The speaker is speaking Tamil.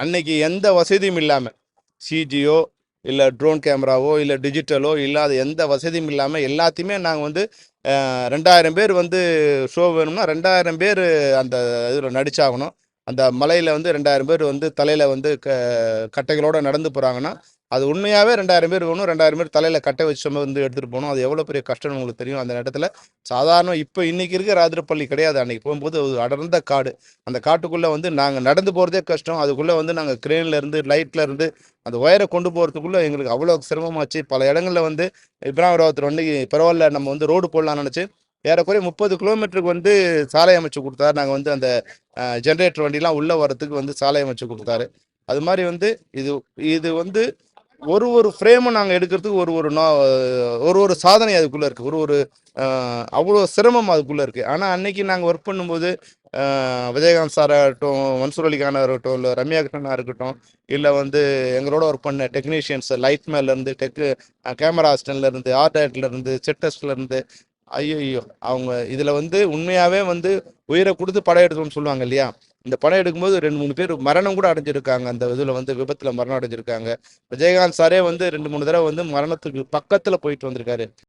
அன்னைக்கு எந்த வசதியும் இல்லாமல் சிஜியோ இல்லை ட்ரோன் கேமராவோ இல்லை டிஜிட்டலோ இல்லாத எந்த வசதியும் இல்லாமல் எல்லாத்தையுமே நாங்கள் வந்து ரெண்டாயிரம் பேர் வந்து ஷோ வேணும்னா ரெண்டாயிரம் பேர் அந்த இதில் நடிச்சாகணும். அந்த மலையில் வந்து ரெண்டாயிரம் பேர் வந்து தலையில் வந்து க கட்டைகளோடு நடந்து போகிறாங்கன்னா அது உண்மையாகவே ரெண்டாயிரம் பேர் வேணும் ரெண்டாயிரம் பேர் தலையில் கட்டை வச்சு வந்து எடுத்துகிட்டு போகணும். அது எவ்வளோ பெரிய கஷ்டம்னு உங்களுக்கு தெரியும். அந்த இடத்துல சாதாரண இப்போ இன்னைக்கு இருக்க ராத்திரப்பள்ளி கிடையாது. அன்றைக்கி போகும்போது ஒரு அடர்ந்த காடு. அந்த காட்டுக்குள்ளே வந்து நாங்கள் நடந்து போகிறதே கஷ்டம். அதுக்குள்ளே வந்து நாங்கள் க்ரெயின்லேருந்து லைட்லேருந்து அந்த ஒயரை கொண்டு போகிறதுக்குள்ளே எங்களுக்கு அவ்வளோ சிரமமாச்சு. பல இடங்களில் வந்து இப்ராஹிம் ஒருத்தர் வந்து பரவாயில்ல நம்ம வந்து ரோடு போடலாம்னு நினச்சி ஏறக்குறைய முப்பது கிலோமீட்டருக்கு வந்து சாலை அமைச்சு கொடுத்தாரு. நாங்கள் வந்து அந்த ஜென்ரேட்டர் வண்டிலாம் உள்ளே வரத்துக்கு வந்து சாலை அமைச்சு கொடுத்தாரு. அது மாதிரி வந்து இது இது வந்து ஒரு ஒரு ஃப்ரேமும் நாங்கள் எடுக்கிறதுக்கு ஒரு ஒரு நா ஒரு ஒரு சாதனை அதுக்குள்ளே இருக்குது ஒரு ஒரு அவ்வளோ சிரமம் அதுக்குள்ளே இருக்குது ஆனால் அன்னைக்கு நாங்கள் ஒர்க் பண்ணும்போது விஜயகாந்த் சாராக இருக்கட்டும் மன்சூர் அலிகானாக இருக்கட்டும் இல்லை ரம்யா கிருஷ்ணனாக இருக்கட்டும் இல்லை வந்து எங்களோட ஒர்க் பண்ண டெக்னீஷியன்ஸ் லைட் மேலேருந்து டெக்கு கேமரா அசிஸ்டன்ட்லேருந்து ஆர்ட் இருந்து செட் ஐயோ அவங்க இதில் வந்து உண்மையாகவே வந்து உயிரை கொடுத்து படம் எடுத்தோம்னு சொல்லுவாங்க இல்லையா? இந்த படம் எடுக்கும்போது ரெண்டு மூணு பேர் மரணம் கூட அடைஞ்சிருக்காங்க. அந்த இதில் வந்து விபத்தில் மரணம் அடைஞ்சிருக்காங்க. விஜயகாந்த் சாரே வந்து ரெண்டு மூணு தடவை வந்து மரணத்துக்கு பக்கத்தில் போயிட்டு வந்திருக்காரு.